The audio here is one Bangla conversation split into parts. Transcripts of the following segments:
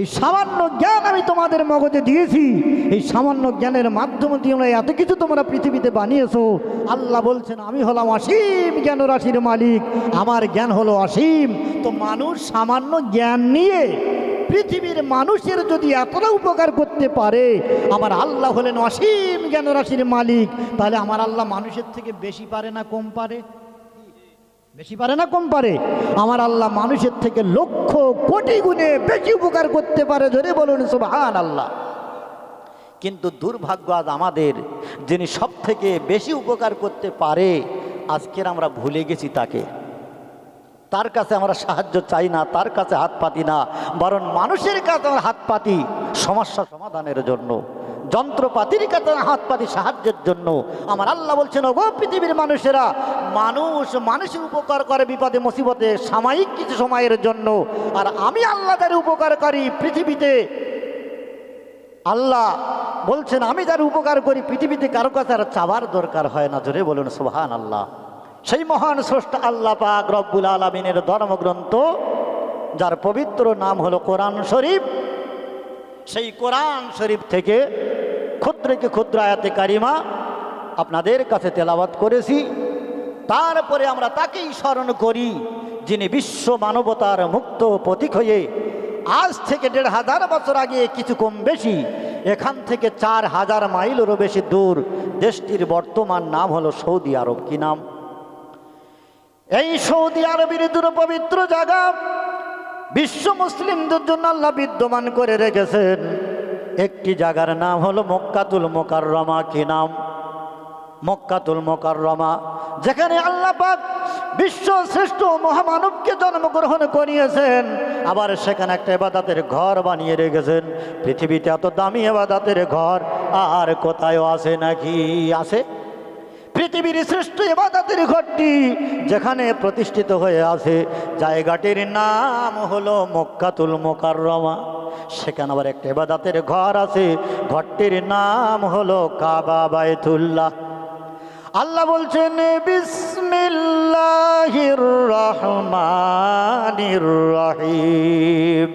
এই সামান্য জ্ঞান আমি তোমাদের মগজে দিয়েছি। এই সামান্য জ্ঞানের মাধ্যমে তোমরা এত কিছু তোমরা পৃথিবীতে বানিয়েছো। আল্লাহ বলছেন, আমি হলাম অসীম জ্ঞান রাশির মালিক। আমার জ্ঞান হলো অসীম। তো মানুষ সামান্য জ্ঞান নিয়ে পৃথিবীর মানুষের যদি এতটা উপকার করতে পারে আমার আল্লাহ হলেন অসীম জ্ঞান রাশির মালিক, তাহলে আমার আল্লাহ মানুষের থেকে বেশি পারে না কম পারে? বেশি পারে না কম পারে? আমার আল্লাহ মানুষের থেকে লক্ষ কোটি গুণে বেশি উপকার করতে পারে ধরে বলুন সুবহান আল্লাহ কিন্তু দুর্ভাগ্য আজ আমাদের, যিনি সব থেকে বেশি উপকার করতে পারে, আজকের আমরা ভুলে গেছি তাকে। তার কাছে আমরা সাহায্য চাই না, তার কাছে হাত পাতি না, বরং মানুষের কাছে আমরা হাত পাতি সমস্যা সমাধানের জন্য। যন্ত্রপাতির কাছে হাত পাতি সাহায্যের জন্য। আমার আল্লাহ বলছেন ও পৃথিবীর মানুষেরা, মানুষ মানুষের উপকার করে বিপদে, মুসিবতে, সাময়িক কিছু সময়ের জন্য। আর আমি আল্লাহ যার উপকার করি পৃথিবীতে। আল্লাহ বলছেন, আমি যার উপকার করি পৃথিবীতে কারও কাছে আর চাবার দরকার হয় না। জোরে বলুন সোহান আল্লাহ সেই মহান স্রষ্টা আল্লাহ পাক রব্বুল আলমিনের ধর্মগ্রন্থ, যার পবিত্র নাম হলো কোরআন শরীফ সেই কোরআন শরীফ থেকে ক্ষুদ্রকে ক্ষুদ্র আয়াতে কারিমা আপনাদের কাছে তেলাওয়াত করেছি। তারপরে আমরা তাকেই স্মরণ করি, যিনি বিশ্ব মানবতার মুক্ত প্রতীক হয়ে আজ থেকে দেড় হাজার বছর আগে কিছু কম বেশি এখান থেকে চার হাজার মাইলেরও বেশি দূর দেশটির বর্তমান নাম হলো সৌদি আরব। কি নাম? এই সৌদি আরবের দূর পবিত্র জায়গা বিশ্ব মুসলিমদের জন্য আল্লাহ বিদ্যমান করে রেখেছেন। একটি জায়গার নাম হলো মক্কাতুল মোকাররমা। কি নাম? মক্কাতুল মোকাররমা। যেখানে আল্লাহ পাক বিশ্ব শ্রেষ্ঠ মহামানবকে জন্মগ্রহণ করিয়েছেন, আবার সেখানে একটা এবাদাতের ঘর বানিয়ে রেখেছেন। পৃথিবীতে এত দামি এবাদাতের ঘর আর কোথায় আছে নাকি? আছে? পৃথিবীর শ্রেষ্ঠ এবাদাতের ঘরটি যেখানে প্রতিষ্ঠিত হয়ে আছে। জায়গাটির নাম হলো মক্কাতুল মোকাররমা। সেখানে আবার একটা এবাদাতের ঘর আছে। ঘরটির নাম হলো কাবা বায়তুল্লাহ আল্লাহ বলছেন, বিসমিল্লাহির রহমানির রহিম।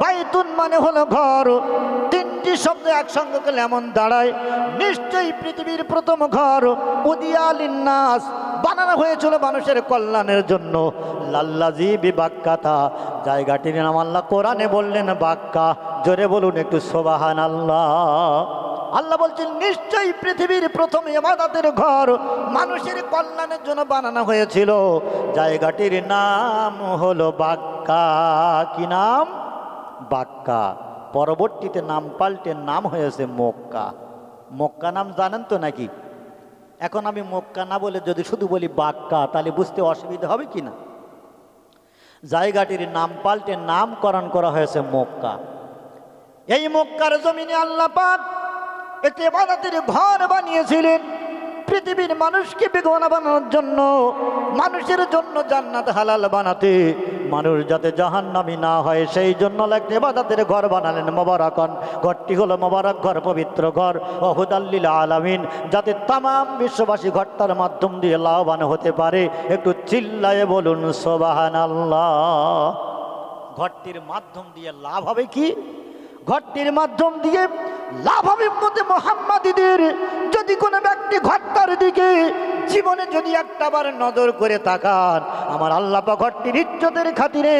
বাইতুন মানে হলো ঘর। তিনটি শব্দ একসঙ্গে গেলে এমন দাঁড়ায়, নিশ্চয়ই পৃথিবীর প্রথম ঘর। উদিয়ালিন্নাস বানানো হয়েছিল মানুষের কল্যাণের জন্য। লাল্লাজি বিবাক্কাতা, জায়গাটির নাম আল্লাহ কোরআনে বললেন বাক্কা। জোরে বলুন একটু সোবাহান আল্লাহ আল্লাহ বলছেন, নিশ্চয়ই পৃথিবীর প্রথম এমাদাতের ঘর মানুষের কল্যাণের জন্য বানানো হয়েছিল। জায়গাটির নাম হলো বাক্কা। কি নাম? বাক্কা। পরবর্তীতে নাম পাল্টে নাম হয়েছে মক্কা। মক্কা নাম জানেন তো নাকি? এখন আমি মক্কা না বলে যদি শুধু বলি বাক্কা, তাহলে বুঝতে অসুবিধা হবে কি না? জায়গাটির নাম পাল্টে নামকরণ করা হয়েছে মক্কা। এই মক্কার জমিনে আল্লাহ পাক একটি ঘর বানিয়েছিলেন। পৃথিবীর মানুষকে বেগনা বানানোর জন্য, মানুষের জন্য জান্নাত হালাল বানাতে। মানুষ যাতে জাহান্নামি না হয়, সেই জন্য একটি বাদাতের ঘর বানালেন মোবারকন। ঘরটি হলো মোবারক ঘর, পবিত্র ঘর। অহুদাল্লিল আলামিন, যাতে তাম বিশ্ববাসী ঘরটার মাধ্যম দিয়ে লাভবান হতে পারে। একটু চিল্লায় বলুন সোবাহান আল্লাহ ঘরটির মাধ্যম দিয়ে লাভ হবে কি? ঘরটির মাধ্যম দিয়ে লাভ হবে মতে মোহাম্মদীদের। যদি কোনো ব্যক্তি ঘরটার দিকে জীবনে যদি একটাবার নজর করে তাকান, আমার আল্লাপা ঘরটির ইজ্জতের খাতিরে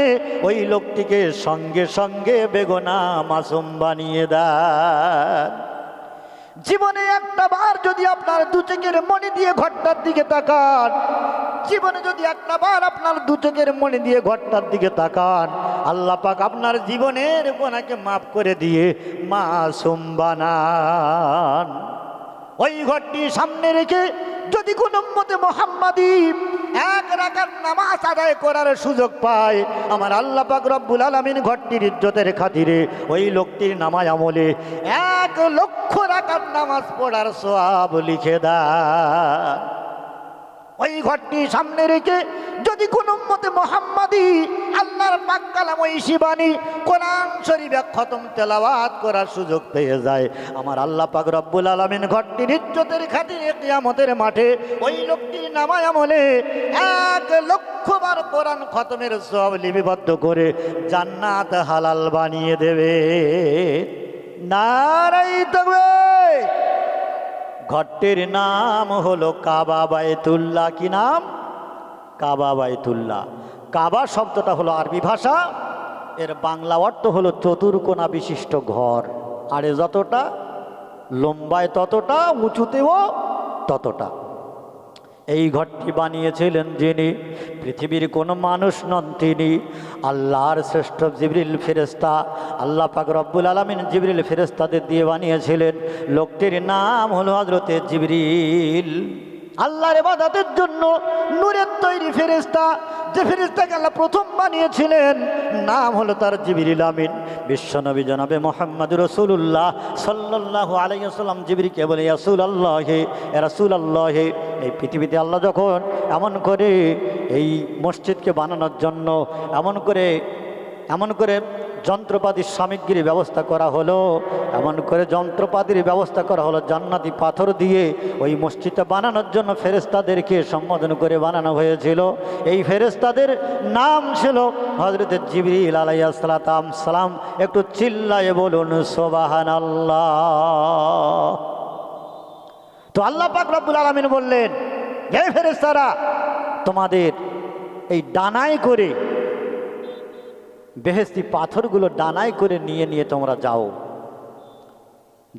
ওই লোকটিকে সঙ্গে সঙ্গে বেগনা মাসুম বানিয়ে দেন। জীবনে একটা বার যদি আপনার দু চোখের মনে দিয়ে ঘরটার দিকে তাকান, জীবনে যদি একটা বার আপনার দু চোখের মনে দিয়ে ঘরটার দিকে তাকান, আল্লাহ পাক আপনার জীবনের গোনাকে মাফ করে দিয়ে মাসুম বানান। ওই ঘরটি সামনে রেখে যদি কোনো মতে মোহাম্মদী এক রাখার নামাজ আদায় করার সুযোগ পায়, আমার আল্লাহ পাক রব্বুল আলমিন ঘরটির ইজ্জতের খাতিরে ওই লোকটির নামাজ আমলে এক লক্ষ রাখার নামাজ পড়ার সব লিখে দেয় ওই ঘরটি সামনে রেখে যদি কোনো মতে মোহাম্মদী আল্লাহর পাক কালাম ওই শিবানী কোরআন শরীফে খতম তেলাওয়াত করার সুযোগ পেয়ে যায়। আমার আল্লাহ পাক রব্বুল আলমিন ঘরটির ইজ্জতের খাতিরে কিয়ামতের মাঠে ওই লোকটির নামায় আমলে এক লক্ষ বার কোরআন খতমের সব লিপিবদ্ধ করে জান্নাত হালাল বানিয়ে দেবে। নারাই তবে ঘরটির নাম হলো কাবা বায়তুল্লাহ কি নাম? কাবা বায়তুল্লাহ কাবা শব্দটা হলো আরবি ভাষা। এর বাংলা অর্থ হলো চতুর্কোনা বিশিষ্ট ঘর। আরে যতটা, লম্বায় ততটা, উঁচুতেও ততটা। এই ঘরটি বানিয়েছিলেন যিনি, পৃথিবীর কোনো মানুষ নন তিনি। আল্লাহর শ্রেষ্ঠ জিবরিল ফেরেস্তা আল্লাহ পাক রব্বুল আলমিন জিবরিল ফেরেস্তাদের দিয়ে বানিয়েছিলেন। লোকটির নাম হল হজরতে জিবরিল। আল্লাহর এবাদাতের জন্য নূরের তৈরি ফেরেস্তা যে ফেরেস্তাকে আল্লাহ প্রথম বানিয়েছিলেন, নাম হলো তার জিবিরিল আমিন। বিশ্বনবী জনাবে মোহাম্মদ রসুল্লাহ সাল্লাহ আলাইসাল্লাম জিবিরিকে বলে ইয়াসুল আল্লাহে রাসুল আল্লাহে এই পৃথিবীতে আল্লাহ যখন এমন করে এই মসজিদকে বানানোর জন্য, এমন করে এমন করে যন্ত্রপাতির সামগ্রীর ব্যবস্থা করা হলো। এমন করে যন্ত্রপাতির ব্যবস্থা করা হলো, জান্নাতি পাথর দিয়ে ওই মসজিদটা বানানোর জন্য ফেরেস্তাদেরকে সম্বোধন করে বানানো হয়েছিল। এই ফেরেস্তাদের নাম ছিল হজরত জিবরিল আলাইসালাম সালাম, একটু চিল্লায় বলুন সোবাহান আল্লাহ তো আল্লাহ পাক রব্বুল আলমিন বললেন, হে ফেরেস্তারা তোমাদের এই ডানায় করে বেহেস্তি পাথরগুলো ডানায় করে নিয়ে নিয়ে তোমরা যাও।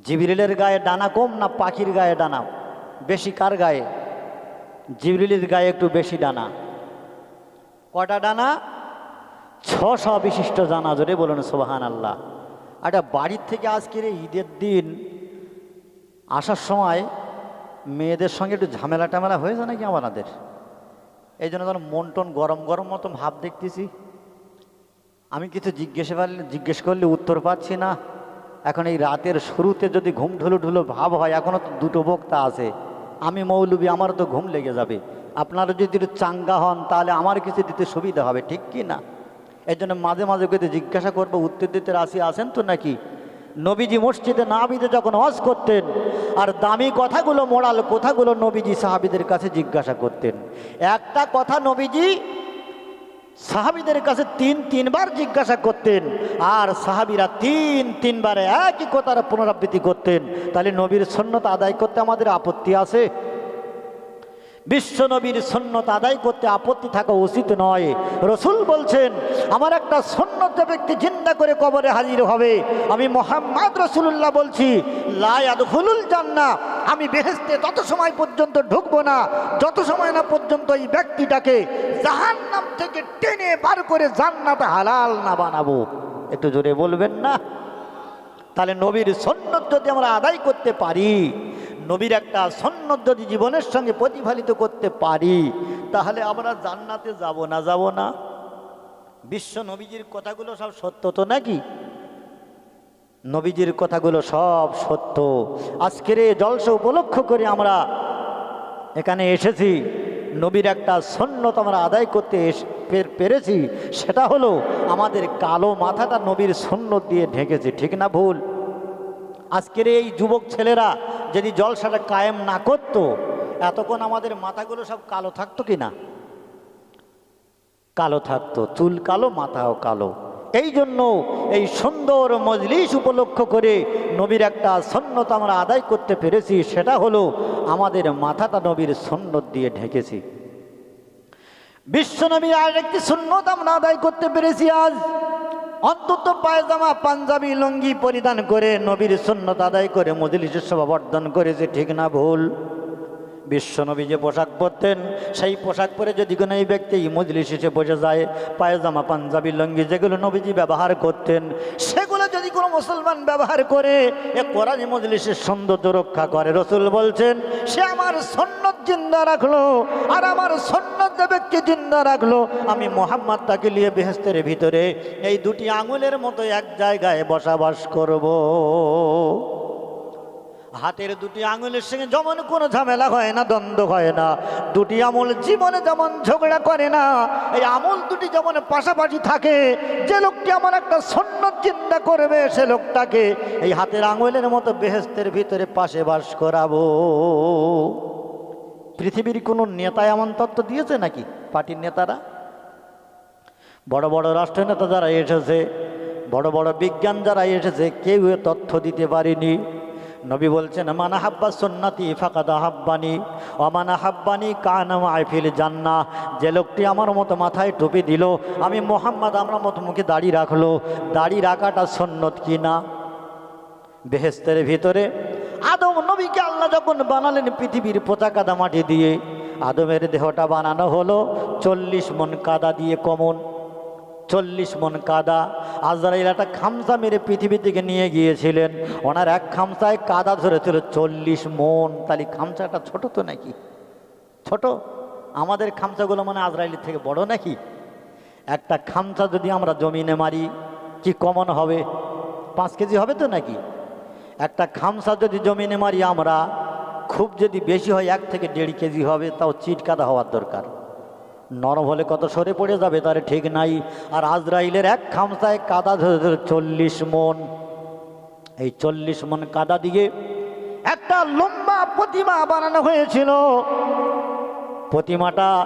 জিবরিলের গায়ে ডানা কম না পাখির গায়ে ডানা? বেশি কার গায়ে? জিবরিলের গায়ে একটু বেশি ডানা। কটা ডানা? ছশ বিশিষ্ট জানা জোরে বলুন সোবাহান আল্লাহ একটা বাড়ির থেকে আজকের এই ঈদের দিন আসার সময় মেয়েদের সঙ্গে একটু ঝামেলা টামেলা হয়েছে নাকি আমাদের? এই জন্য মন টন গরম গরম মতো ভাব দেখতেছি। আমি কিছু জিজ্ঞেস জিজ্ঞেস করলে উত্তর পাচ্ছি না। এখন এই রাতের শুরুতে যদি ঘুম ঢুলো ঢুলো ভাব হয় এখনও তো দুটো বক্তা আছে। আমি মৌলবী, আমার তো ঘুম লেগে যাবে। আপনারা যদি একটু চাঙ্গা হন, তাহলে আমার কিছু দিতে সুবিধা হবে, ঠিক কি না? এর জন্য মাঝে মাঝে কিন্তু জিজ্ঞাসা করব, উত্তর দিতে রাশি আছেন তো নাকি? নবীজি মসজিদে নাবিদে যখন হজ করতেন, আর দামি কথাগুলো, মোড়াল কথাগুলো নবীজি সাহাবিদের কাছে জিজ্ঞাসা করতেন। একটা কথা নবীজি সাহাবিদের কাছে তিন, তিনবার জিজ্ঞাসা করতেন। আর সাহাবিরা তিন, তিনবারে একই কথার পুনরাবৃত্তি করতেন। তাহলে নবীর সন্ন্যত আদায় করতে আমাদের আপত্তি আছে? বিশ্ব নবীর সন্ন্যত আদায় করতে আপত্তি থাকা উচিত নয়। রসুল বলছেন, আমার একটা সন্ন্যত ব্যক্তি চিন্তা করে কবরে হাজির হবে। আমি মোহাম্মদ রসুল্লাহ বলছি লায়াদ হুলুল জান্না, আমি বেহেস্তে তত সময় পর্যন্ত ঢুকবো না, যত সময় না পর্যন্ত এই ব্যক্তিটাকে জাহান নাম থেকে টেনে বার করে জান্নাতে হালাল না বানাবো। একটু জোরে বলবেন না? তাহলে নবীর সন্ন্যত যদি আমরা আদায় করতে পারি নবীর একটা সন্ন্যত যদি জীবনের সঙ্গে প্রতিফলিত করতে পারি, তাহলে আমরা জান্নাতে যাব না যাব না? বিশ্ব নবীজির কথাগুলো সব সত্য তো নাকি? নবীজির কথাগুলো সব সত্য। আজকের এই জলসা উপলক্ষ করে আমরা এখানে এসেছি, নবীর একটা সন্ন্যত আমরা আদায় করতে পেরেছি, সেটা হলো আমাদের কালো মাথাটা নবীর সন্ন্যত দিয়ে ঢেকেছে, ঠিক না ভুল? আজকের এই যুবক ছেলেরা যদি জলসাটা কায়েম না করতো, এতক্ষণ আমাদের মাথাগুলো সব কালো থাকতো কি না? কালো থাকতো, চুল কালো, মাথাও কালো। এই জন্য এই সুন্দর মজলিস উপলক্ষ করে নবীর একটা সন্ন্যত আমরা আদায় করতে পেরেছি, সেটা হলো আমাদের মাথাটা নবীর সন্ন্যত দিয়ে ঢেকেছি। বিশ্বনবীর আর একটি সুন্নত আমরা আদায় করতে পেরেছি আজ। অন্তত পায়জামা, পাঞ্জাবি, লুঙ্গি পরিধান করে নবীর সন্ন্যত আদায় করে মজলিসের বর্ধন করেছে, ঠিক না ভুল? বিশ্বনবী যে পোশাক পরতেন, সেই পোশাক পরে যদি কোনো এই ব্যক্তি মজলিস এসে বসে যায়, পায়জামা, পাঞ্জাবি, লঙ্গি যেগুলো নবীজি ব্যবহার করতেন, সেগুলো যদি কোনো মুসলমান ব্যবহার করে, এ কোরআন মজলিসের সৌন্দর্য রক্ষা করে। রসুল বলছেন, সে আমার সন্ন্যত জিন্দা রাখল, আর আমার সন্ন্যত ব্যক্তি জিন্দা রাখল, আমি মোহাম্মদ তাকে নিয়ে বেহেস্তের ভিতরে এই দুটি আঙুলের মতো এক জায়গায় বসবাস করব। হাতের দুটি আঙুলের সঙ্গে যেমন কোনো ঝামেলা হয় না, দ্বন্দ্ব হয় না। দুটি আমল জীবনে যেমন ঝগড়া করে না, এই আমল দুটি যেমন পাশাপাশি থাকে, যে লোকটি আমার একটা সন্ন্যত চিন্তা করবে, সে লোকটাকে এই হাতের আঙুলের মতো বেহেস্তের ভিতরে পাশে বাস করাবো। পৃথিবীর কোনো নেতা এমন তত্ত্ব দিয়েছে নাকি, পার্টির নেতারা? বড় বড় রাষ্ট্রনেতা যারা এসেছে, বড় বড় বিজ্ঞান যারা এসেছে, কেউ তথ্য দিতে পারেনি। নবী বলছেন, মানা হাব্বা সন্নাতি ফাঁকাদা হাব্বানি অমানা হাব্বানি কানাম আইফিল জান্না যে লোকটি আমার মতো মাথায় টুপি দিল, আমি মোহাম্মদ আমার মতো মুখে দাড়ি রাখল, দাড়ি রাখাটা সন্ন্যত কি না? বেহেস্তের ভিতরে আদম নবীকে আল্লাহ যখন বানালেন পৃথিবীর পোচা কাদা মাটি দিয়ে, আদমের দেহটা বানানো হলো চল্লিশ মন কাদা দিয়ে কমন। চল্লিশ মন কাদা। আজরাইল একটা খামসা মেরে পৃথিবী থেকে নিয়ে গিয়েছিলেন, ওনার এক খামসায় কাদা ধরেছিল চল্লিশ মন। তাহলে খামসাটা ছোট তো নাকি? ছোট? আমাদের খামসাগুলো মানে আজরাইলের থেকে বড় নাকি? একটা খামসা যদি আমরা জমিনে মারি, কি কমন হবে? পাঁচ কেজি হবে তো নাকি? একটা খামসা যদি জমিনে মারি আমরা, খুব যদি বেশি হয় এক থেকে দেড় কেজি হবে, তাও চিটকাদা হওয়ার দরকার। নরম হলে কত সরে পড়ে যাবে তার ঠিক নাই। আর আজরাইলের এক খামসায় কাদা ধরে চল্লিশ মন। এই চল্লিশ মন কাদা দিয়ে একটা লম্বা প্রতিমা বানানো হয়েছিল। প্রতিমাটা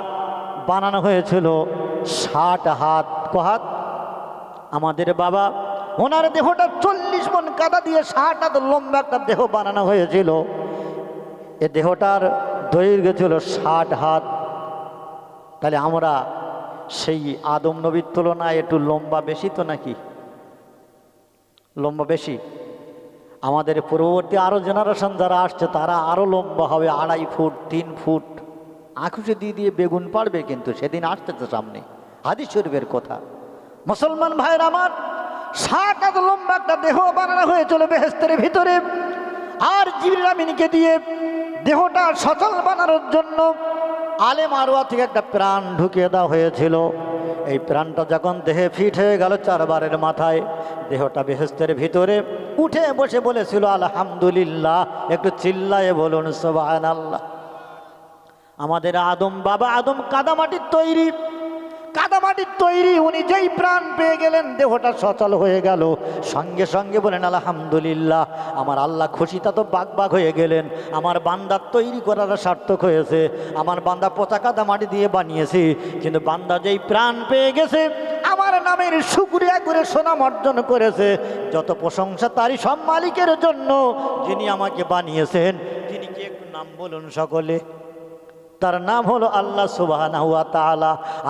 বানানো হয়েছিল ষাট হাত। কহাত? আমাদের বাবা, ওনার দেহটা চল্লিশ মন কাদা দিয়ে ষাট হাত লম্বা একটা দেহ বানানো হয়েছিল। এ দেহটার দৈর্ঘ্য ছিল ষাট হাত। তাহলে আমরা সেই আদম নবীর তুলনায় একটু লম্বা বেশি তো নাকি? লম্বা বেশি? আমাদের পূর্ববর্তী আরও জেনারেশন যারা আসছে, তারা আরও লম্বা হবে, আড়াই ফুট, তিন ফুট। আঁকুশে দিয়ে দিয়ে বেগুন পারবে কিন্তু, সেদিন আসতেছে সামনে। হাদিস শরীফের কথা। মুসলমান ভাইয়ের আমার, ষাট এত লম্বা একটা দেহ বানানো হয়েছিল বেহেস্তের ভিতরে। আর জিবরিল দিয়ে দেহটা সচল বানানোর জন্য আলেম মারোয়া থেকে একটা প্রাণ ঢুকিয়ে দেওয়া হয়েছিল। এই প্রাণটা যখন দেহে ফিট হয়ে গেল চারবারের মাথায়, দেহটা বেহেস্তের ভিতরে উঠে বসে বলেছিল, আলহামদুলিল্লাহ। একটু চিল্লায়ে বলুন সোবাহান আল্লাহ আমাদের আদম বাবা আদম কাদামাটির তৈরি। কাদামাটির তৈরি, উনি যেই প্রাণ পেয়ে গেলেন, দেহটা সচল হয়ে গেল। সঙ্গে সঙ্গে বলেন, আলহামদুলিল্লাহ, আমার আল্লাহ খুশিটা তো বাগ বাগ হয়ে গেলেন। আমার বান্দার তৈরি করাটা সার্থক হয়েছে। আমার বান্দা পচা কাদামাটি দিয়ে বানিয়েছি। কিন্তু বান্দা যেই প্রাণ পেয়ে গেছে, আমার নামের শুক্রিয়া করে সোনাম অর্জন করেছে। যত প্রশংসা তারই সব মালিকের জন্য যিনি আমাকে বানিয়েছেন, তিনি কি একটু নাম বলুন সকলে? তার নাম হলো আল্লাহ সুবাহানা হুয়া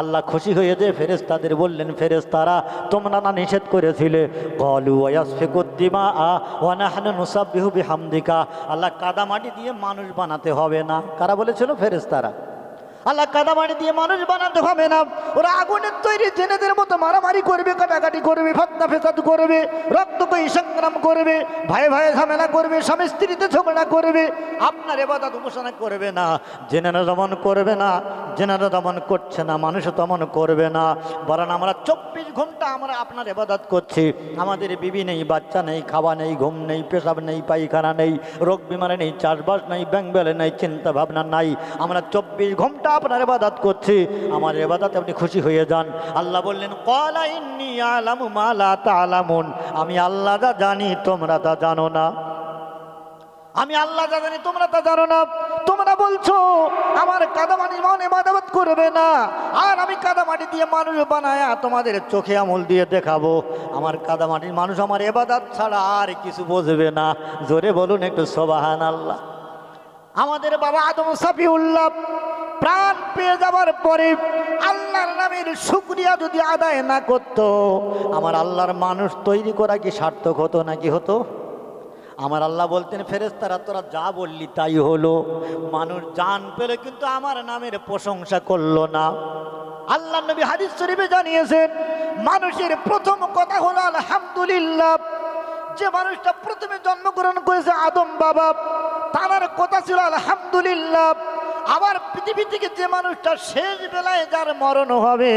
আল্লাহ খুশি হয়ে যে ফেরেস্তাদের বললেন ফেরেস্তারা তোমরা না নিষেধ করেছিলে? কলু ওয়াসফিকুদ্দিমা আ ওয়ানাহানু নুসাব্বিহু বিহামদিকা। আল্লাহ কাদামাটি দিয়ে মানুষ বানাতে হবে না। কারা বলেছিল? ফেরেস্তারা আল্লাহ কাদামাটি দিয়ে মানুষ বানাতে হবে না। ওরা আগুনের তৈরি জেনেদের মতো মারামারি করবে, কাটাকাটি করবে, ফতনা ফেসাদ করবে রক্ত রক্তকয়ী সংগ্রাম করবে ভাই ভাই ঝামেলা করবে, স্বামী স্ত্রীতে ঝগড়া করবে। আপনার এবাদত উপাসনা করবে না, জেনেরা দমন করবে না, জেনেরা দমন করছে না মানুষও তেমন করবে না। বরং আমরা চব্বিশ ঘণ্টা আমরা আপনার এবাদত করছি। আমাদের বিবি নেই, বাচ্চা নেই, খাওয়া নেই, ঘুম নেই, পেশাব নেই, পায়খানা নেই, রোগ বিমারে নেই, চাষবাস নেই ব্যাংবেলে নেই চিন্তা ভাবনা নাই। আমরা চব্বিশ ঘণ্টা আপনার এবাদত করছি। আমার এবাদাতে আপনি খুশি হয়ে যান। আল্লাহ বললেন কলা মালা তালামুন আমি আল্লাহ যা জানি, তোমরা তা জানো না। আমি আল্লাহ যা জানি, তোমরা তা জানো না। তোমরা বলছো, আমার কাদামাটি মনে মাদাবাদ করবে না। আর আমি কাদামাটি দিয়ে মানুষ বানায়া তোমাদের চোখে আমল দিয়ে দেখাবো। আমার কাদামাটির মানুষ আমার এবাদাত ছাড়া আর কিছু বুঝবে না। জোরে বলুন একটু সোবাহান আল্লাহ আমাদের বাবা আদম সাফিউল্লাহ প্রাণ পেয়ে যাওয়ার পরে আল্লাহর নামের শুক্রিয়া যদি আদায় না করত, আমার আল্লাহর মানুষ তৈরি করা কি সার্থক হতো নাকি হতো? আমার আল্লাহ বলতেন ফেরেস্তারা তোরা যা বললি তাই হলো। মানুষ জান পেলে কিন্তু আমার নামের প্রশংসা করল না। আল্লাহ নবী হাদিস শরীফে জানিয়েছেন, মানুষের প্রথম কথা হলো, আলহামদুলিল্লাহ। যে মানুষটা প্রথমে জন্মগ্রহণ করেছে আদম বাবা, তার কথা ছিল, আলহামদুলিল্লাহ। আবার পৃথিবী থেকে যে মানুষটা শেষ বেলায় যার মরণ হবে,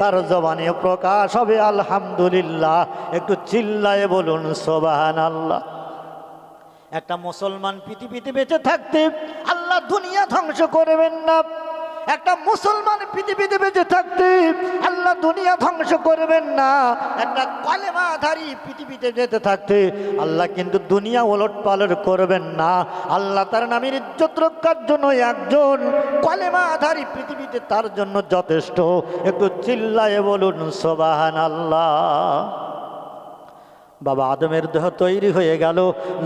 তার জবানে প্রকাশ হবে, আলহামদুলিল্লাহ। একটু চিল্লায় বলুন সোবাহান আল্লাহ একটা মুসলমান পৃথিবীতে বেঁচে থাকতে আল্লাহ দুনিয়া ধ্বংস করবেন না। একটা মুসলমান পৃথিবীতে বেঁচে থাকতে আল্লাহ দুনিয়া ধ্বংস করবেন না। একটা কলেমাধারী পৃথিবীতে যেতে থাকতে আল্লাহ কিন্তু দুনিয়া ওলট পালট করবেন না। আল্লাহ তার নামের ইজ্জত রক্ষার জন্য একজন কলেমাধারী পৃথিবীতে তার জন্য যথেষ্ট। একটু চিল্লায় বলুন সোবাহান আল্লাহ বাবা আদমের দেহ তৈরি হয়ে গেল।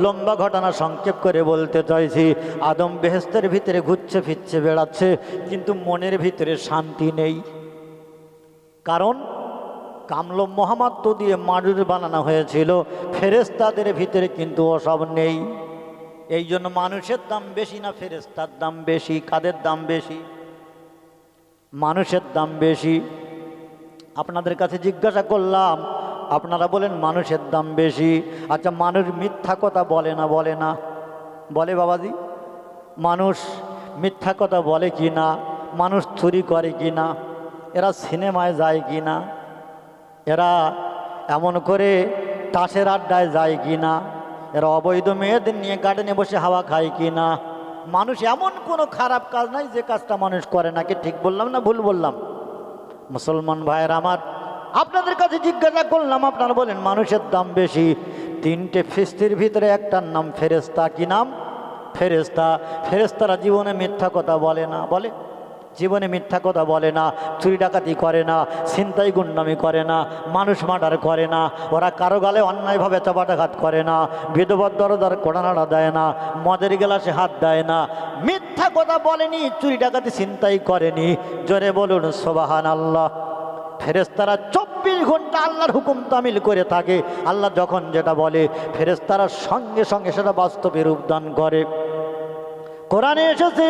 লম্বা ঘটনা সংক্ষেপ করে বলতে চাইছি, আদম বেহেস্তের ভিতরে ঘুরছে ফিরছে, বেড়াচ্ছে, কিন্তু মনের ভিতরে শান্তি নেই। কারণ কামল মোহাম্মদ দিয়ে মাডুর বানানো হয়েছিল ফেরেস্তাদের ভিতরে কিন্তু ওসব নেই। এই জন্য মানুষের দাম বেশি না ফেরেস্তার দাম বেশি? কাদের দাম বেশি? মানুষের দাম বেশি। আপনাদের কাছে জিজ্ঞাসা করলাম আপনারা বলেন মানুষের দাম বেশি। আচ্ছা মানুষ মিথ্যা কথা বলে না বলে না। বলে বাবাজি? মানুষ মিথ্যা কথা বলে কি না? মানুষ চুরি করে কি না? এরা সিনেমায় যায় কি না? এরা এমন করে তাসের আড্ডায় যায় কি না? এরা অবৈধ মেয়েদের নিয়ে গার্ডেনে বসে হাওয়া খায় কি না? মানুষ এমন কোনো খারাপ কাজ নাই যে কাজটা মানুষ করে নাকি ঠিক বললাম না ভুল বললাম? মুসলমান ভাইয়ের আমার আপনাদের কাছে জিজ্ঞাসা করলাম, আপনারা বলেন, মানুষের দাম বেশি। তিনটে ফিস্তির ভিতরে একটার নাম ফেরেস্তা কি নাম? ফেরেস্তা ফেরেস্তারা জীবনে মিথ্যা কথা বলে না, বলে? জীবনে মিথ্যা কথা বলে না, চুরি ডাকাতি করে না, ছিনতাই গুন্ডামি করে না, মানুষ মার্ডার করে না, ওরা কারও গালে অন্যায়ভাবে চাপাটাঘাত করে না, বিধবর দরদার কোড়ানাড়া দেয় না, মদের গেলাসে হাত দেয় না, মিথ্যা কথা বলেনি, চুরি ডাকাতি ছিনতাই করেনি। জোরে বলুন সোবাহান আল্লাহ ফেরেস্তারা চব্বিশ ঘণ্টা আল্লাহর হুকুম তামিল করে থাকে। আল্লাহ যখন যেটা বলে ফেরেস্তারা সঙ্গে সঙ্গে সেটা বাস্তবে রূপদান করে। কোরআনে এসেছে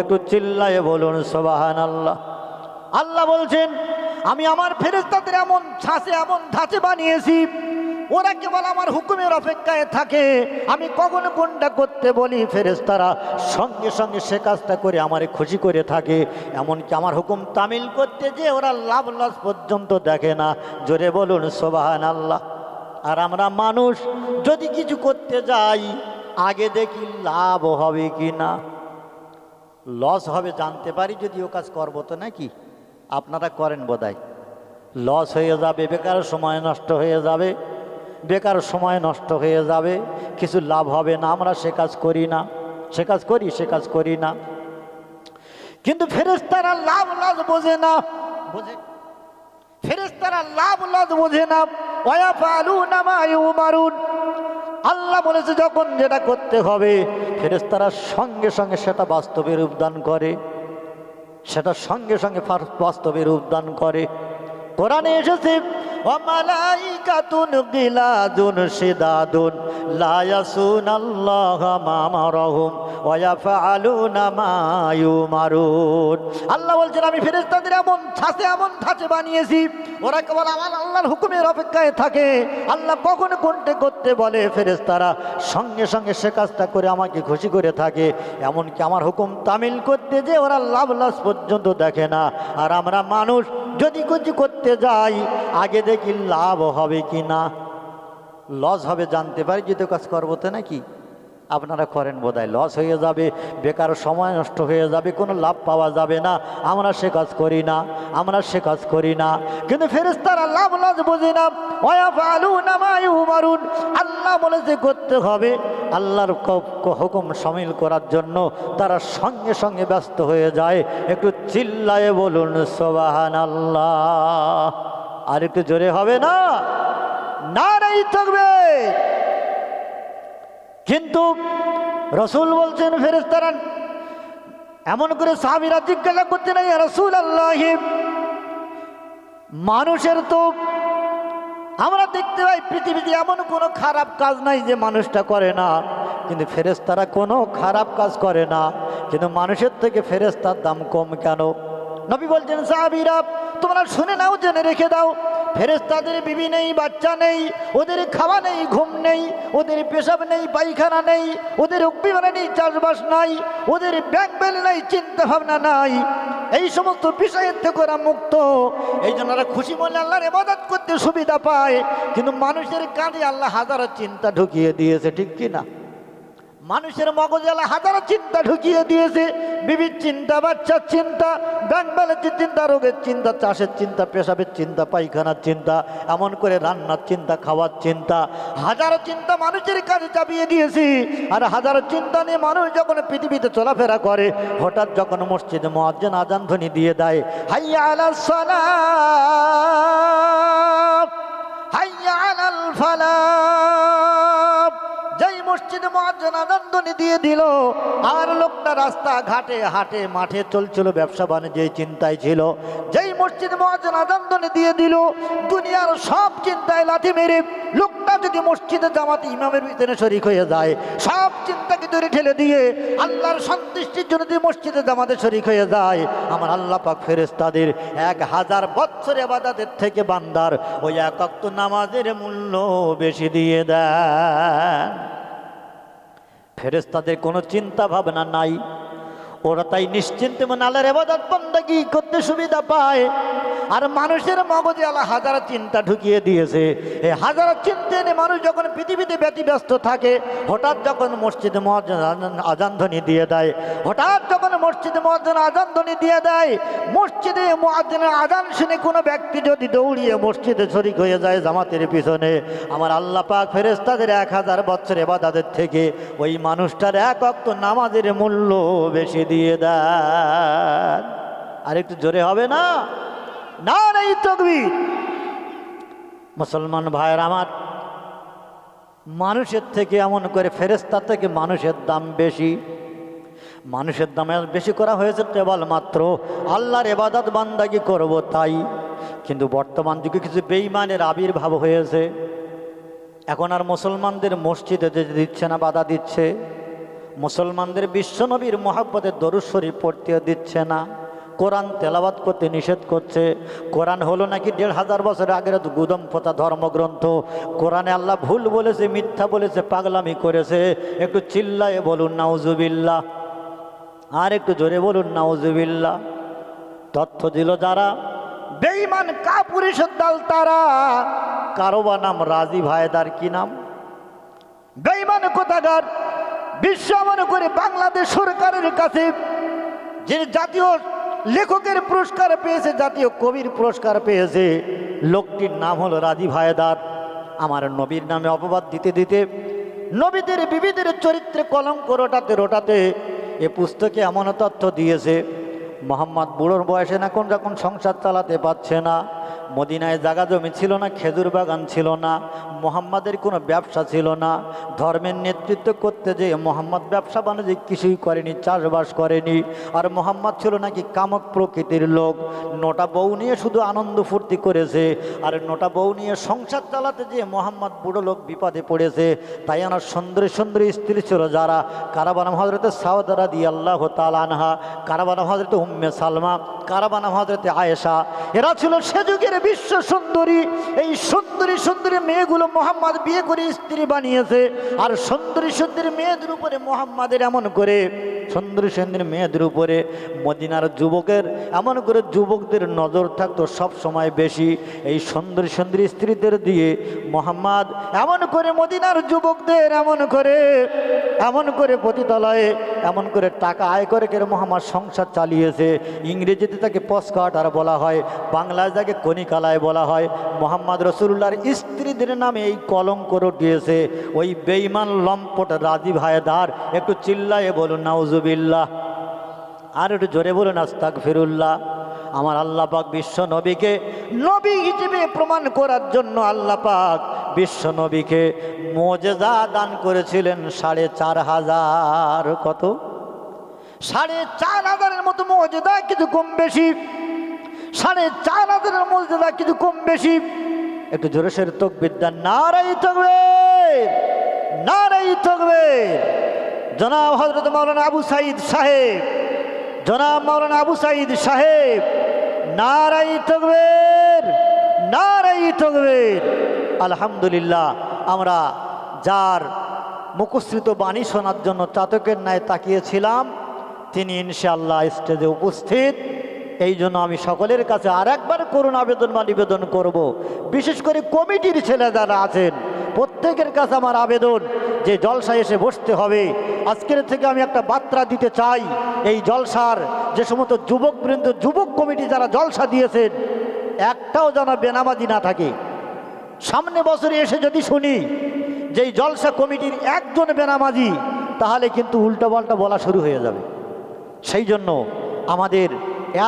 একটু চিল্লায়ে বলুন, সুবহানাল্লাহ। আল্লাহ বলছেন আমি আমার ফেরেস্তাদের এমন ছাঁচে, এমন ধাঁচে বানিয়েছি। ওরা কেবল আমার হুকুমের অপেক্ষায় থাকে। আমি কখনো কোনটা করতে বলি? ফেরেস্তারা সঙ্গে সঙ্গে সে কাজটা করে আমারে খুশি করে থাকে। এমনকি আমার হুকুম তামিল করতে যে ওরা লাভ লস পর্যন্ত দেখে না। জোরে বলুন সোবাহান আল্লাহ আর আমরা মানুষ, যদি কিছু করতে যাই, আগে দেখি লাভ হবে কি না লস হবে জানতে পারি, যদি ও কাজ করব তো নাকি? আপনারা করেন বোধহয়। লস হয়ে যাবে, বেকার সময় নষ্ট হয়ে যাবে, বেকার সময় নষ্ট হয়ে যাবে, কিছু লাভ হবে না, আমরা সে কাজ করি না, সে কাজ করি, সে কাজ করি না। কিন্তু ফেরেস্তারা লাভ লস বোঝে না, বোঝে? ফেরেস্তারা লাভ লস বোঝে না আল্লাহ বলেছে, যখন যেটা করতে হবে ফেরেস্তারা সঙ্গে সঙ্গে সেটা বাস্তবে রূপদান করে। সেটা সঙ্গে সঙ্গে বাস্তবে রূপদান করে। কোরআনে এসেছে গিলাদুন আল্লাহ বলছেন, আমি এমন বানিয়েছি, ওরা আমার হুকুমের অপেক্ষায় থাকে। আল্লাহ কখন কোনটে করতে বলে ফেরেশতারা, সঙ্গে সঙ্গে সে কাজটা করে আমাকে খুশি করে থাকে। এমনকি আমার হুকুম তামিল করতে যে ওরা লাভ লাস পর্যন্ত দেখে না। আর আমরা মানুষ যদি কিছু করতে যাই, আগে দেখি লাভ হবে কি না লস হবে, জানতে পারি যদি কাজ করব তো নাকি? আপনারা করেন বোধহয়। লস হয়ে যাবে, বেকার সময় নষ্ট হয়ে যাবে, কোনো লাভ পাওয়া যাবে না। আমরা সে কাজ করি না, আমরা সে কাজ করি না। কিন্তু ফেরেস্তারা লাভ লস বোঝে না। আল্লাহ বলেছে করতে হবে। আল্লাহর হুকুম সামিল করার জন্য তারা সঙ্গে সঙ্গে ব্যস্ত হয়ে যায়। একটু চিল্লায়ে বলুন সোবাহান আল্লাহ আর একটু জোরে হবে না? না থাকবে। কিন্তু রসুল বলছেন ফেরেস্তারা এমন করে সাহাবিরা জিজ্ঞাসা করতে নাই রসুল আল্লাহ মানুষের তো, আমরা দেখতে পাই পৃথিবীতে এমন কোনো খারাপ কাজ নাই যে মানুষটা করে না। কিন্তু ফেরেস্তারা কোনো খারাপ কাজ করে না। কিন্তু মানুষের থেকে ফেরেস্তার দাম কম কেন? নবী বলছেন, সাহাবিরা, তোমরা শুনে নাও, জেনে রেখে দাও। ফেরেস্তাদের বিবি নেই, বাচ্চা নেই, ওদের খাওয়া নেই, ঘুম নেই, ওদের পেশাব নেই, পায়খানা নেই, ওদের অগ্নিমানে নেই, চাষবাস নাই, ওদের ব্যাংক ব্যাল নাই, চিন্তা ভাবনা নাই। এই সমস্ত বিষয়ের থেকে ওরা মুক্ত। এই জন্য ওরা খুশি মনে আল্লাহর এবাদত করতে সুবিধা পায়। কিন্তু মানুষের কাঁধে আল্লাহ হাজারো চিন্তা ঢুকিয়ে দিয়েছে, ঠিক কি না মানুষের মগজে আল্লাহ হাজারো চিন্তা ঢুকিয়ে দিয়েছে। বিবির চিন্তা, বাচ্চার চিন্তা ব্যাংক ব্যালেন্সের চিন্তা, রোগের চিন্তা, চাষের চিন্তা, পেশাবের চিন্তা, পায়খানার চিন্তা, এমন করে রান্নার চিন্তা, খাওয়ার চিন্তা। হাজারো চিন্তা মানুষের কাছে চাপিয়ে দিয়েছি। আর হাজারো চিন্তা নিয়ে মানুষ যখন পৃথিবীতে চলাফেরা করে, হঠাৎ যখন মসজিদে মহাজ্জান আজান ধ্বনি দিয়ে দেয়, হাইয়া আলা সালাম হাইয়া আলাল যেই মসজিদে মহাজন আনন্দনি দিয়ে দিল। আর লোকটা রাস্তা ঘাটে, হাটে, মাঠে চলছিল, ব্যবসা বাণিজ্য চিন্তায় ছিল। যেই মসজিদে মহাজন আনন্দনি দিয়ে দিল, দুনিয়ার সব চিন্তায় লাথি মেরে লোকটা যদি মসজিদে জামাতে ইমামের ভিতরে শরিক হয়ে যায়, সব চিন্তাকে দূরে ঠেলে দিয়ে আল্লাহর সন্তুষ্টির জন্য যদি মসজিদে জামাতে শরিক হয়ে যায়, আমার আল্লাহ পাক ফেরেস্তাদের এক হাজার বৎসর এবাদাতের থেকে বান্দার ওই একক নামাজের মূল্য বেশি দিয়ে দেন। ফেরেস্তাদের কোনো চিন্তা ভাবনা নাই। ওরা তাই নিশ্চিন্তে মনে আল্লাহর এবাদত বন্দাগি করতে সুবিধা পায়। আর মানুষের মগজে আল্লাহ হাজার চিন্তা ঢুকিয়ে দিয়েছে। এই হাজার চিন্তা এনে মানুষ যখন পৃথিবীতে ব্যতিব্যস্ত থাকে, হঠাৎ যখন মসজিদে আজান ধ্বনি দিয়ে দেয়, হঠাৎ যখন মসজিদে মহাজন আজান ধ্বনি দিয়ে দেয়, মসজিদে মহাজনের আজান শুনে কোনো ব্যক্তি যদি দৌড়িয়ে মসজিদে শরিক হয়ে যায় জামাতের পিছনে, আমার আল্লাহ পাক ফেরেস্তাদের এক হাজার বছর এবাদাদের থেকে ওই মানুষটার এক অক্ত নামাজের মূল্য বেশি দিয়ে দেন। আর একটু জোরে হবে না? না নেই তকবির। মুসলমান ভাইয়ের আমার, মানুষের থেকে এমন করে ফেরেস্তা থেকে মানুষের দাম বেশি। মানুষের দামে বেশি করা হয়েছে কেবলমাত্র আল্লাহর এবাদত বান্দাগি করব তাই। কিন্তু বর্তমান যুগে কিছু বেইমানের আবির্ভাব হয়েছে। এখন আর মুসলমানদের মসজিদে দিচ্ছে না, বাধা দিচ্ছে। মুসলমানদের বিশ্বনবীর মহাব্বতের দরুশ্বরী পড়তে দিচ্ছে না। কোরআন তেলাবাত করতে নিষেধ করছে। কোরআন হলো নাকি দেড় হাজার বছর আগের গুদম পোতা ধর্মগ্রন্থ। কোরআনে আল্লাহ ভুল বলেছে, মিথ্যা বলেছে, পাগলামি করেছে। একটু চিল্লায়ে বলুন, নাউজুবিল্লাহ। আর একটু জোরে বলুন, নাউজুবিল্লাহ। তথ্য দিল যারা, বেঈমান কাপুরুষের দল তারা। কারোবা নাম রাজি ভাইদার কি নাম? বেঈমান কোথাকার? বিশ্ব মনে করে বাংলাদেশ সরকারের কাছে যে জাতীয় লেখকের পুরস্কার পেয়েছে, জাতীয় কবির পুরস্কার পেয়েছে, লোকটির নাম হলো রাজি ভাইদার আমার নবীর নামে অপবাদ দিতে দিতে নবীদের বিবিধের চরিত্রে কলঙ্ক রোটাতে রোটাতে এ পুস্তকে এমন তথ্য দিয়েছে, মোহাম্মদ বুড়োর বয়সে না কোন যখন সংসার চালাতে পারছে না। মদিনায় জাগা জমি ছিল না, খেজুর বাগান ছিল না, মোহাম্মদের কোনো ব্যবসা ছিল না। ধর্মের নেতৃত্ব করতে যে মোহাম্মদ ব্যবসা বাণিজ্য কিছুই করেনি, চাষবাস করেনি। আর মোহাম্মদ ছিল নাকি কামক প্রকৃতির লোক। নোটা বউ নিয়ে শুধু আনন্দ ফুর্তি করেছে, আর নোটা বউ নিয়ে সংসার চালাতে যে মোহাম্মদ বুড়ো লোক বিপদে পড়েছে। তাই আমার সুন্দরী সুন্দরী স্ত্রী ছিল যারা। কারাবানাম হজরতে সাউদারা দিয়ে আল্লাহ তালানহা কারাবানাম হজরতে উম্মে সালমা কারাবানাম হজরতে আয়েশা। এরা ছিল সে যুগের বিশ্ব সুন্দরী, এই সুন্দরী সুন্দরী মেয়েগুলো মোহাম্মদ বিয়ে করে স্ত্রী বানিয়েছে। আর সুন্দরী সুন্দরী মেয়েদের উপরে মোহাম্মদের এমন করে, সুন্দরী সুন্দরী মেয়েদের উপরে মদিনার যুবকের, এমন করে যুবকদের নজর থাকতো সব সময় বেশি। এই সুন্দরী সুন্দরী স্ত্রীদের দিয়ে মোহাম্মদ এমন করে মদিনার যুবকদের এমন করে এমন করে পতিতলয়ে এমন করে টাকা আয় করে করে মোহাম্মদ সংসার চালিয়েছে। ইংরেজিতে তাকে পস্কাট আর বলা হয়, বাংলায় তাকে কনিকালায় বলা হয়, মোহাম্মদ রসুল্লাহর স্ত্রীদের নামে এই কলঙ্ক রটিয়েছে। ওই বেইমান লম্পট রাজি ভাইদার একটু চিল্লায়ে বলুন, নাউজুবিল্লাহ। আর একটু জোরে বলুন আস্তাক ফিরুল্লাহ আমার আল্লাহ পাক বিশ্ব নবীকে, নবী হিসেবে প্রমাণ করার জন্য আল্লাহ পাক বিশ্ব নবীকে মোজেজা দান করেছিলেন সাড়ে চার হাজার, কত? সাড়ে চার হাজারের মতো মর্যাদা কিছু কম বেশি। সাড়ে চার হাজারের মর্যাদা কিছু কম বেশি। একটু জোরে সের তোক বিদ্যা নারাই থাকবে নারাই থাকবে জনাব হজরত মৌলানা আবু সাইদ সাহেব, জনাব মৌলানা আবু সাইদ সাহেব, নারাই তকবের নারাই তকবের। আলহামদুলিল্লাহ, আমরা যার মুখশ্রিত বাণী শোনার জন্য চাতকের ন্যায় তাকিয়েছিলাম, তিনি ইনশাআল্লাহ স্টেজে উপস্থিত। এই জন্য আমি সকলের কাছে আর একবার করুণ আবেদন বা নিবেদন করব। বিশেষ করে কমিটির ছেলে যারা আছেন, প্রত্যেকের কাছে আমার আবেদন যে জলসায় এসে বসতে হবে। আজকের থেকে আমি একটা বার্তা দিতে চাই, এই জলসার যে সমস্ত যুবকবৃন্দ যুবক কমিটি যারা জলসা দিয়েছেন, একটাও যেন বেনামাজি না থাকে। সামনে বছরে এসে যদি শুনি যে জলসা কমিটির একজন বেনামাজি, তাহলে কিন্তু উল্টোপাল্টা বলা শুরু হয়ে যাবে। সেই জন্য আমাদের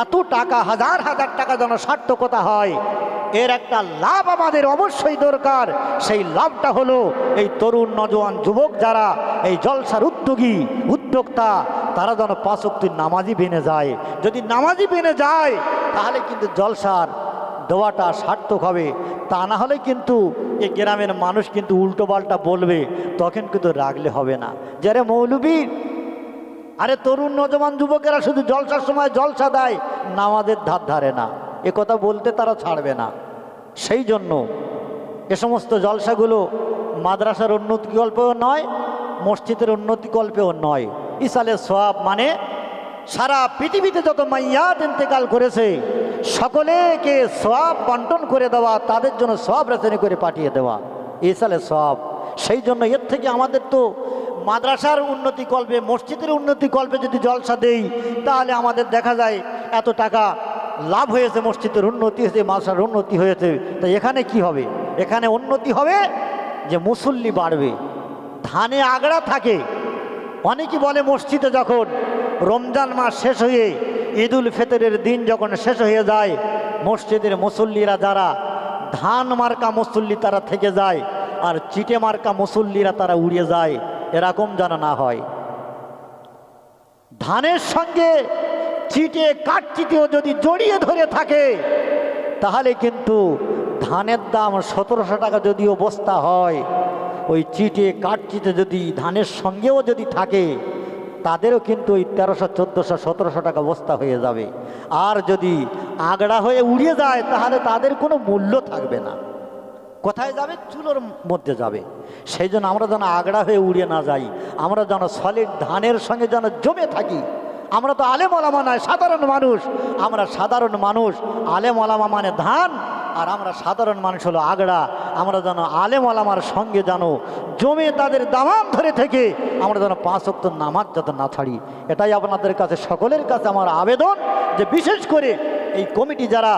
এত টাকা, হাজার হাজার টাকা যেন সার্থকতা হয়। এর একটা লাভ আমাদের অবশ্যই দরকার। সেই লাভটা হলো এই তরুণ, নজওয়ান যুবক যারা, এই জলসার উদ্যোগী, উদ্যোক্তা, তারা যেন পাঁচক্তির নামাজি বেনে যায়। যদি নামাজি বেনে যায়, তাহলে কিন্তু জলসার দেওয়াটা সার্থক হবে। তা না হলে কিন্তু এই গ্রামের মানুষ কিন্তু উল্টোপাল্টা বলবে, তখন কিন্তু রাগলে হবে না। যারা মৌলবী আরে তরুণ নজমান যুবকেরা শুধু জলসার সময় জলসা দেয়, নামাজের ধার ধারে না। এ কথা বলতে তারা ছাড়বে না। সেই জন্য এ সমস্ত জলসাগুলো মাদ্রাসার উন্নতি কল্পেও নয়, মসজিদের উন্নতি কল্পেও নয়। ইসালে সোয়াব মানে সারা পৃথিবীতে যত মাইয়াত ইন্তেকাল করেছে, সকলেকে সোয়াব বন্টন করে দেওয়া, তাদের জন্য সব রেচনি করে পাঠিয়ে দেওয়া। ইসালে সব সেই জন্য এর থেকে আমাদের তো মাদ্রাসার উন্নতি কল্পে, মসজিদের উন্নতি কল্পে যদি জলসা দেই, তাহলে আমাদের দেখা যায় এত টাকা লাভ হয়েছে মসজিদের উন্নতি হয়েছে, মাদ্রাসার উন্নতি হয়েছে। তো এখানে কি হবে? এখানে উন্নতি হবে যে মুসল্লি বাড়বে। ধানে আগড়া থাকে। অনেকে বলে মসজিদে যখন রমজান মাস শেষ হয়ে, ঈদুল ফেতরের দিন যখন শেষ হয়ে যায়, মসজিদের মুসল্লিরা যারা ধান মার্কা মুসল্লি তারা থেকে যায়, আর চিটে মার্কা মুসল্লিরা তারা উড়িয়ে যায়। এরকম যেন না হয়। ধানের সঙ্গে চিটে কাঠচিটেও যদি জড়িয়ে ধরে থাকে, তাহলে কিন্তু ধানের দাম সতেরোশো টাকা যদিও বস্তা হয়, ওই চিটে কাঠচিটে যদি ধানের সঙ্গেও যদি থাকে, তাদেরও কিন্তু ওই তেরোশো, চোদ্দোশো, সতেরোশো টাকা বস্তা হয়ে যাবে। আর যদি আগড়া হয়ে উড়িয়ে যায়, তাহলে তাদের কোনো মূল্য থাকবে না। কোথায় যাবে? চুলোর মধ্যে যাবে। সেই জন্য আমরা যেন আগড়া হয়ে উড়িয়ে না যাই। আমরা যেন সলিড ধানের সঙ্গে যেন জমে থাকি। আমরা তো আলেম ওলামা নয়, সাধারণ মানুষ। আমরা সাধারণ মানুষ, আলেম ওলামা মানে ধান, আর আমরা সাধারণ মানুষ হলো আগড়া আমরা যেন আলেম ওলামার সঙ্গে যেন জমে তাদের দামাম ধরে থেকে আমরা যেন পাঁচ অক্ত নামাজ যাতে না ছাড়ি। এটাই আপনাদের কাছে, সকলের কাছে আমার আবেদন যে বিশেষ করে এই কমিটি যারা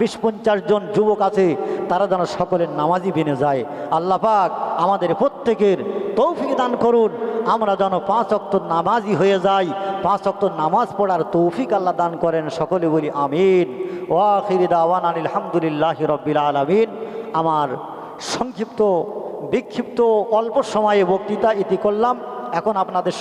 বিশ পঞ্চাশ জন যুবক আছে, তারা যেন সকলের নামাজি বেনে যায়। আল্লাহ পাক আমাদের প্রত্যেকের তৌফিক দান করুন। আমরা যেন পাঁচ অক্ত নামাজি হয়ে যাই, পাঁচ অক্ত নামাজ পড়ার তৌফিক আল্লাহ দান করেন, সকলে বলি আমিন। ওয়াখির দাওয়ান আলহামদুলিল্লাহ রব্বিল আলমিন। আমার সংক্ষিপ্ত, বিক্ষিপ্ত, অল্প সময়ে বক্তৃতা ইতি করলাম। এখন আপনাদের